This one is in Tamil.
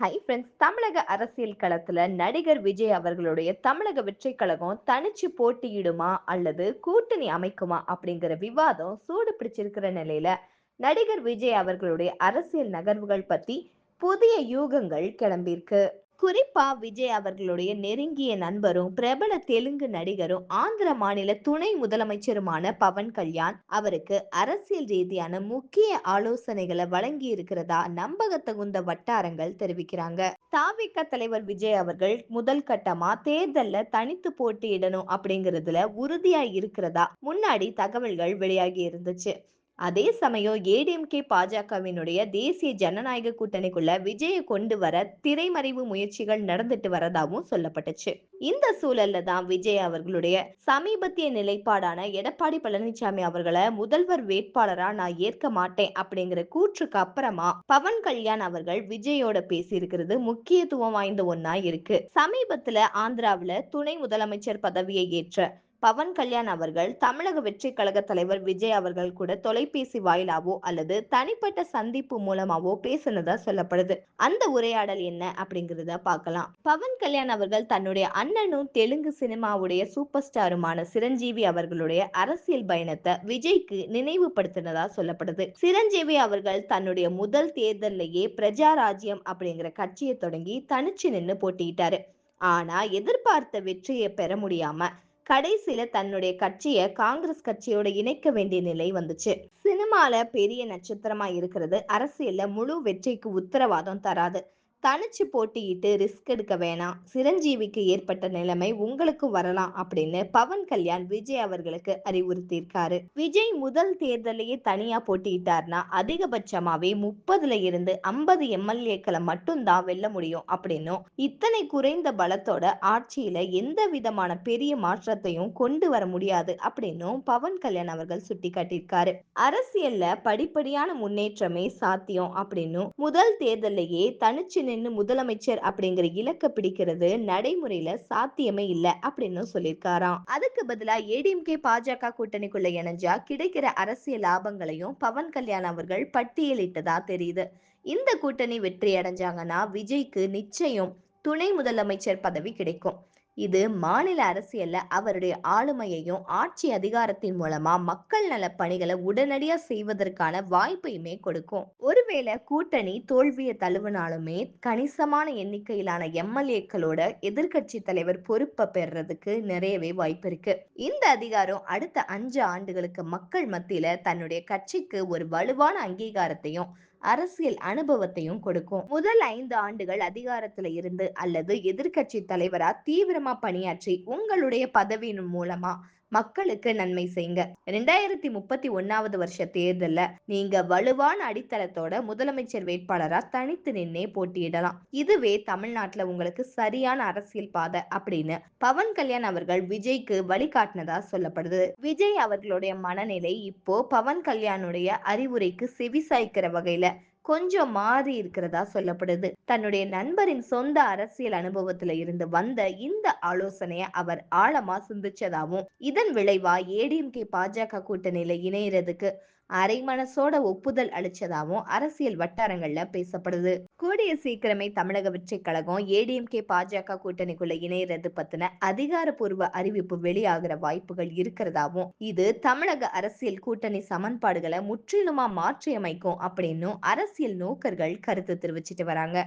ஹை ஃப்ரெண்ட்ஸ் தமிழக அரசியல் களத்துல நடிகர் விஜய் அவர்களுடைய தமிழக வெற்றி கழகம் தனிச்சு போட்டியிடுமா அல்லது கூட்டணி அமைக்குமா அப்படிங்கிற விவாதம் சூடு பிடிச்சிருக்கிற நிலையில நடிகர் விஜய் அவர்களுடைய அரசியல் நகர்வுகள் பத்தி புதிய யூகங்கள் கிளம்பியிருக்கு. குறிப்பா விஜய் அவர்களுடைய நெருங்கிய நண்பரும் பிரபல தெலுங்கு நடிகரும் ஆந்திர மாநில துணை முதலமைச்சருமான பவன் கல்யாண் அவருக்கு அரசியல் ரீதியான முக்கிய ஆலோசனைகளை வழங்கி இருக்கிறதா நம்பகத்தகுந்த வட்டாரங்கள் தெரிவிக்கிறாங்க. தாவிக தலைவர் விஜய் அவர்கள் முதல் கட்டமா தேர்தல்ல தனித்து போட்டியிடணும் அப்படிங்கறதுல உறுதியா இருக்கிறதா முன்னாடி தகவல்கள் வெளியாகி இருந்துச்சு. அதே சமயம் ஏடிஎம்கே பாஜகவினுடைய தேசிய ஜனநாயக கூட்டணிக்குள்ள விஜயை கொண்டு வர திரைமறைவு முயற்சிகள் நடந்துட்டு வரதாகவும் சொல்லப்பட்டுச்சு. இந்த சூழல்ல தான் விஜய் அவர்களுடைய சமீபத்திய நிலைப்பாடான எடப்பாடி பழனிசாமி அவர்களை முதல்வர் வேட்பாளரா நான் ஏற்க மாட்டேன் அப்படிங்கிற கூற்றுக்கு அப்புறமா பவன் கல்யாண் அவர்கள் விஜயோட பேசி இருக்கிறது முக்கியத்துவம் வாய்ந்த ஒன்னா இருக்கு. சமீபத்துல ஆந்திராவில துணை முதலமைச்சர் பதவியை ஏற்ற பவன் கல்யாண் அவர்கள் தமிழக வெற்றி கழக தலைவர் விஜய் அவர்கள் கூட தொலைபேசி வாயிலாவோ அல்லது தனிப்பட்ட சந்திப்பு மூலமாவோ பேசினதா சொல்லப்படுது. அந்த உரையாடல் என்ன அப்படிங்கறத பார்க்கலாம். பவன் கல்யாண் அவர்கள் தன்னுடைய அண்ணனும் தெலுங்கு சினிமாவுடைய சூப்பர் ஸ்டாருமான சிரஞ்சீவி அவர்களுடைய அரசியல் பயணத்தை விஜய்க்கு நினைவுபடுத்தினதா சொல்லப்படுது. சிரஞ்சீவி அவர்கள் தன்னுடைய முதல் தேர்தலிலேயே பிரஜா ராஜ்யம் அப்படிங்கிற கட்சியை தொடங்கி தனிச்சு நின்று போட்டியிட்டாரு. ஆனா எதிர்பார்த்த வெற்றியை பெற முடியாம கடைசியில தன்னுடைய கட்சியை காங்கிரஸ் கட்சியோட இணைக்க வேண்டிய நிலை வந்துச்சு. சினிமால பெரிய நட்சத்திரமா இருக்கிறது. அரசியல்ல முழு வெற்றிக்கு உத்தரவாதம் தராது. தனிச்சு போட்டியிட்டு ரிஸ்க் எடுக்க வேணாம். சிரஞ்சீவிக்கு ஏற்பட்ட நிலைமை உங்களுக்கு வரலாம் அப்படின்னு பவன் கல்யாண் விஜய் அவர்களுக்கு அறிவுறுத்தியிருக்காரு. விஜய் முதல் தேர்தலையே தனியா போட்டியிட்டார்னா அதிகபட்சமாவே முப்பதுல இருந்து ஐம்பது எம்எல்ஏக்களை மட்டும்தான் வெல்ல முடியும் அப்படின்னும். இத்தனை குறைந்த பலத்தோட ஆட்சியில எந்த விதமான பெரிய மாற்றத்தையும் கொண்டு வர முடியாது அப்படின்னும் பவன் கல்யாண் அவர்கள் சுட்டி காட்டியிருக்காரு அரசியல்ல படிப்படியான முன்னேற்றமே சாத்தியம் அப்படின்னும் முதல் தேர்தலையே தனிச்சு நின்று முதலமைச்சர் அப்படிங்கிற இலக்க பிடிக்கிறது நடைமுறையில சாத்தியமே இல்ல அப்படின்னு சொல்லியிருக்காராம். அதுக்கு பதிலா ஏடிஎம்கே பாஜக கூட்டணிக்குள்ள இணைஞ்சா கிடைக்கிற அரசியல் லாபங்களையும் பவன் கல்யாண் அவர்கள் பட்டியலிட்டதா தெரியுது. இந்த கூட்டணி வெற்றி அடைஞ்சாங்கன்னா விஜய்க்கு நிச்சயம் துணை முதலமைச்சர் பதவி கிடைக்கும். இது மாநில அரசியல்ல அவருடைய ஆளுமையையும் ஆட்சி அதிகாரத்தின் மூலமா மக்கள் நல பணிகளை உடனடியா செய்வதற்கான வாய்ப்பையுமே கொடுக்கும். ஒருவேளை கூட்டணி தோல்வியை தழுவினாலுமே கணிசமான எண்ணிக்கையிலான எம்எல்ஏக்களோட எதிர்கட்சி தலைவர் பொறுப்பை பெறறதுக்கு நிறையவே வாய்ப்பு இருக்கு. இந்த அதிகாரம் அடுத்த அஞ்சு ஆண்டுகளுக்கு மக்கள் மத்தியில தன்னுடைய கட்சிக்கு ஒரு வலுவான அங்கீகாரத்தையும் அரசியல் அனுபவத்தையும் கொடுக்கும். முதல் ஐந்து ஆண்டுகள் அதிகாரத்துல இருந்து அல்லது எதிர்கட்சி தலைவரா தீவிரமா பணியாற்றி உங்களுடைய பதவியின் மூலமா மக்களுக்கு நன்மை செய்யுங்க. ரெண்டாயிரத்தி முப்பத்தி ஒன்னாவது வருஷ தேர்தல்ல நீங்க வலுவான அடித்தளத்தோட முதலமைச்சர் வேட்பாளரா தனித்து நின்னே போட்டியிடலாம். இதுவே தமிழ்நாட்டுல உங்களுக்கு சரியான அரசியல் பாதை அப்படின்னு பவன் கல்யாண் அவர்கள் விஜய்க்கு வழிகாட்டினதா சொல்லப்படுது. விஜய் அவர்களுடைய மனநிலை இப்போ பவன் கல்யாணுடைய அறிவுரைக்கு செவிசாய்க்கிற வகையில கொஞ்சம் மாறி இருக்கிறதா சொல்லப்படுது. தன்னுடைய நண்பரின் சொந்த அரசியல் அனுபவத்துல இருந்து வந்த இந்த ஆலோசனைய அவர் ஆழமா சிந்திச்சதாவும் இதன் விளைவா ஏடிஎம்கே பாஜக கூட்டணியில இணையறதுக்கு அரை மனசோட ஒப்புதல் அளிச்சதாவும் அரசியல் வட்டாரங்கள்ல பேசப்படுது. கூடிய சீக்கிரமே தமிழக வெற்றி கழகம் ஏடிஎம்கே பாஜக கூட்டணிக்குள்ள இணையறது பத்தின அதிகாரப்பூர்வ அறிவிப்பு வெளியாகிற வாய்ப்புகள் இருக்கிறதாவும் இது தமிழக அரசியல் கூட்டணி சமன்பாடுகளை முற்றிலுமா மாற்றியமைக்கும் அப்படின்னும் அரசியல் நோக்கர்கள் கருத்து தெரிவிச்சிட்டு வராங்க.